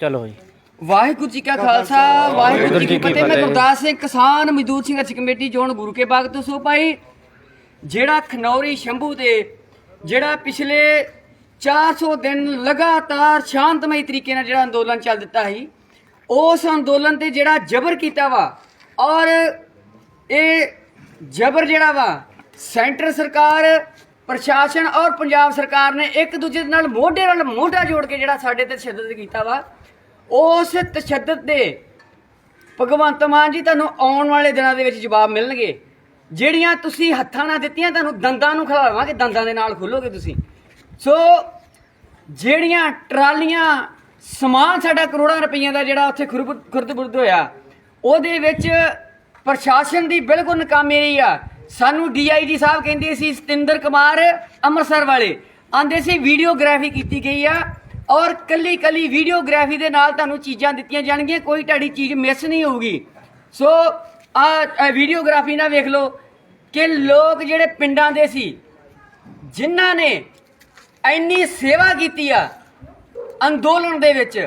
ਚਲੋ ਜੀ। ਵਾਹਿਗੁਰੂ ਜੀ ਕਾ ਖਾਲਸਾ ਵਾਹਿਗੁਰੂ ਜੀ ਕੀ ਫਤਿਹ। ਮੈਂ ਗੁਰਦਾਸ ਸਿੰਘ ਕਿਸਾਨ ਮਜ਼ਦੂਰ ਸੰਘਰਸ਼ ਕਮੇਟੀ ਜੋਨ ਗੁਰੂ ਕੇ ਬਾਗ ਤੋਂ ਸੋ ਭਾਈ। ਜਿਹੜਾ ਖਨੌਰੀ ਸ਼ੰਭੂ ਦੇ ਜਿਹੜਾ ਪਿਛਲੇ 400 ਦਿਨ ਲਗਾਤਾਰ ਸ਼ਾਂਤਮਈ ਤਰੀਕੇ ਨਾਲ ਜਿਹੜਾ ਅੰਦੋਲਨ ਚੱਲ ਦਿੱਤਾ ਸੀ ਉਸ ਅੰਦੋਲਨ ਤੇ ਜਿਹੜਾ ਜ਼ਬਰ ਕੀਤਾ ਵਾ ਔਰ ਇਹ ਜ਼ਬਰ ਜਿਹੜਾ ਵਾ ਸੈਂਟਰ ਸਰਕਾਰ ਪ੍ਰਸ਼ਾਸਨ ਔਰ ਪੰਜਾਬ ਸਰਕਾਰ ਨੇ ਇੱਕ ਦੂਜੇ ਦੇ ਨਾਲ ਮੋਢੇ ਨਾਲ ਮੋਢਾ ਜੋੜ ਕੇ ਜਿਹੜਾ ਸਾਡੇ ਤੇ ਤਸ਼ੱਦਦ ਕੀਤਾ ਵਾ, ਉਸ ਤਸ਼ੱਦਦ ਦੇ ਭਗਵੰਤ ਮਾਨ ਜੀ ਤੁਹਾਨੂੰ ਆਉਣ ਵਾਲੇ ਦਿਨਾਂ ਦੇ ਵਿੱਚ ਜਵਾਬ ਮਿਲਣਗੇ। ਜਿਹੜੀਆਂ ਤੁਸੀਂ ਹੱਥਾਂ ਨਾਲ ਦਿੱਤੀਆਂ, ਤੁਹਾਨੂੰ ਦੰਦਾਂ ਨੂੰ ਖਿਲਾਵਾਂਗੇ, ਦੰਦਾਂ ਦੇ ਨਾਲ ਖੋਲੋਗੇ ਤੁਸੀਂ। ਸੋ, ਜਿਹੜੀਆਂ ਟਰਾਲੀਆਂ, ਸਮਾਨ ਸਾਡਾ ਕਰੋੜਾਂ ਰੁਪਈਆਂ ਦਾ ਜਿਹੜਾ ਉੱਥੇ ਖੁਰਦ-ਬੁਰਦ ਹੋਇਆ, ਉਹਦੇ ਵਿੱਚ ਪ੍ਰਸ਼ਾਸਨ ਦੀ ਬਿਲਕੁਲ ਨਕਾਮੀ ਰਹੀ ਆ। ਸਾਨੂੰ ਡੀਆਈਜੀ ਸਾਹਿਬ ਕਹਿੰਦੇ ਸੀ, ਸਤਿੰਦਰ ਕੁਮਾਰ ਅੰਮ੍ਰਿਤਸਰ ਵਾਲੇ। ਆਂਦੇ ਸੀ, ਵੀਡੀਓਗ੍ਰਾਫੀ ਕੀਤੀ ਗਈ ਆ ਔਰ ਕੱਲੀ ਕੱਲੀ ਵੀਡੀਓਗ੍ਰਾਫੀ ਦੇ ਨਾਲ ਤੁਹਾਨੂੰ ਚੀਜ਼ਾਂ ਦਿੱਤੀਆਂ ਜਾਣਗੀਆਂ, ਕੋਈ ਤੁਹਾਡੀ ਚੀਜ਼ ਮਿਸ ਨਹੀਂ ਹੋਊਗੀ। ਸੋ, ਆ ਵੀਡੀਓਗ੍ਰਾਫੀ ਨਾਲ ਵੇਖ ਲਓ ਕਿ ਲੋਕ ਜਿਹੜੇ ਪਿੰਡਾਂ ਦੇ ਸੀ, ਜਿਨ੍ਹਾਂ ਨੇ ਇੰਨੀ ਸੇਵਾ ਕੀਤੀ ਆ ਅੰਦੋਲਨ ਦੇ ਵਿੱਚ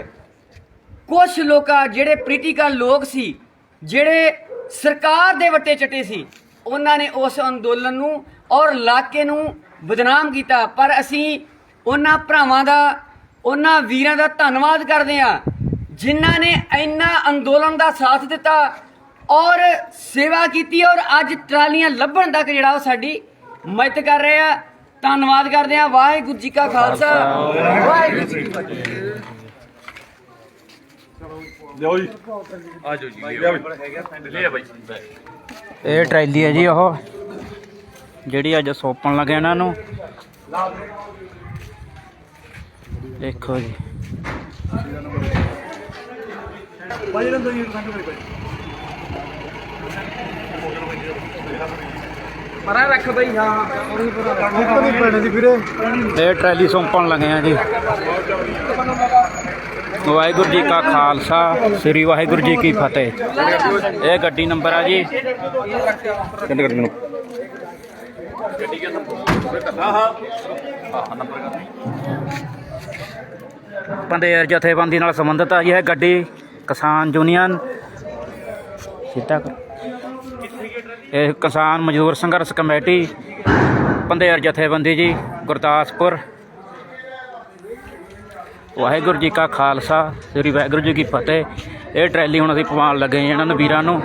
ਕੁਝ ਲੋਕਾਂ, ਜਿਹੜੇ ਪੋਲੀਟੀਕਲ ਲੋਕ ਸੀ, ਜਿਹੜੇ ਸਰਕਾਰ ਦੇ ਵੱਟੇ ਚਟੇ ਸੀ ਉਹਨਾਂ ਨੇ ਉਸ ਅੰਦੋਲਨ ਨੂੰ ਔਰ ਇਲਾਕੇ ਨੂੰ ਬਦਨਾਮ ਕੀਤਾ। ਪਰ ਅਸੀਂ ਉਹਨਾਂ ਭਰਾਵਾਂ ਦਾ ਉਹਨਾਂ ਵੀਰਾਂ ਦਾ ਧੰਨਵਾਦ ਕਰਦੇ ਆ ਜਿਨ੍ਹਾਂ ਨੇ ਇੰਨਾ ਅੰਦੋਲਨ ਦਾ ਸਾਥ ਦਿੱਤਾ ਔਰ ਸੇਵਾ ਕੀਤੀ ਔਰ ਅੱਜ ਟਰਾਲੀਆਂ ਲੱਭਣ ਤੱਕ ਜਿਹੜਾ ਉਹ ਸਾਡੀ ਮਦਦ ਕਰ ਰਹੇ ਆ। ਧੰਨਵਾਦ ਕਰਦੇ ਆ ਵਾਹਿਗੁਰੂ ਜੀ ਕਾ ਖਾਲਸਾ। ਵਾਹਿਗੁਰੂ ਜੀ ਕੀ ਫਤਿਹ। ਲਿਓ ਜੀ। ਆਜੋ ਜੀ ਲਿਆ ਬਈ ਲੈ ਬਾਈ ਇਹ ਟਰੈਲੀ ਹੈ ਜੀ ਉਹ ਜਿਹੜੀ ਅੱਜ ਸੌਂਪਣ ਲੱਗੇ ਇਹਨਾਂ ਨੂੰ। ਦੇਖੋ ਜੀ। ਸੰਗ ਮੇਰੇ ਪਰਾਂ ਰੱਖ ਬਈ ਹਾਂ। ਇੱਕ ਨਹੀਂ ਪੈਣੇ ਦੀ ਵੀਰੇ। ਇਹ ਟਰੈਲੀ ਸੌਂਪਣ ਲੱਗੇ ਆ ਜੀ। ਵਾਹਿਗੁਰੂ ਜੀ ਕਾ ਖਾਲਸਾ ਸ੍ਰੀ ਵਾਹਿਗੁਰੂ ਜੀ ਕੀ ਫਤਿਹ। ਇਹ ਗੱਡੀ ਨੰਬਰ ਆ ਜੀ। ਕਿੰਨੇ ਕੱਢ ਮੈਨੂੰ ਪੰਦੇਰ ਜਥੇਬੰਦੀ ਨਾਲ ਸੰਬੰਧਿਤ ਆ ਜੀ ਇਹ ਗੱਡੀ ਕਿਸਾਨ ਯੂਨੀਅਨ। ਸਿੱਧਾ ਕਰ। ਇਹ ਕਿਸਾਨ ਮਜ਼ਦੂਰ ਸੰਘਰਸ਼ ਕਮੇਟੀ ਪੰਦੇਰ ਜਥੇਬੰਦੀ ਜੀ ਗੁਰਦਾਸਪੁਰ। ਵਾਹਿਗੁਰੂ ਜੀ ਕਾ ਖਾਲਸਾ, ਸ੍ਰੀ ਵਾਹਿਗੁਰੂ ਜੀ ਕੀ ਫਤਿਹ। ਇਹ ਟਰੈਲੀ ਹੁਣ ਅਸੀਂ ਪਵਾਉਣ ਲੱਗੇ ਇਹਨਾਂ ਨੂੰ ਵੀਰਾਂ ਨੂੰ।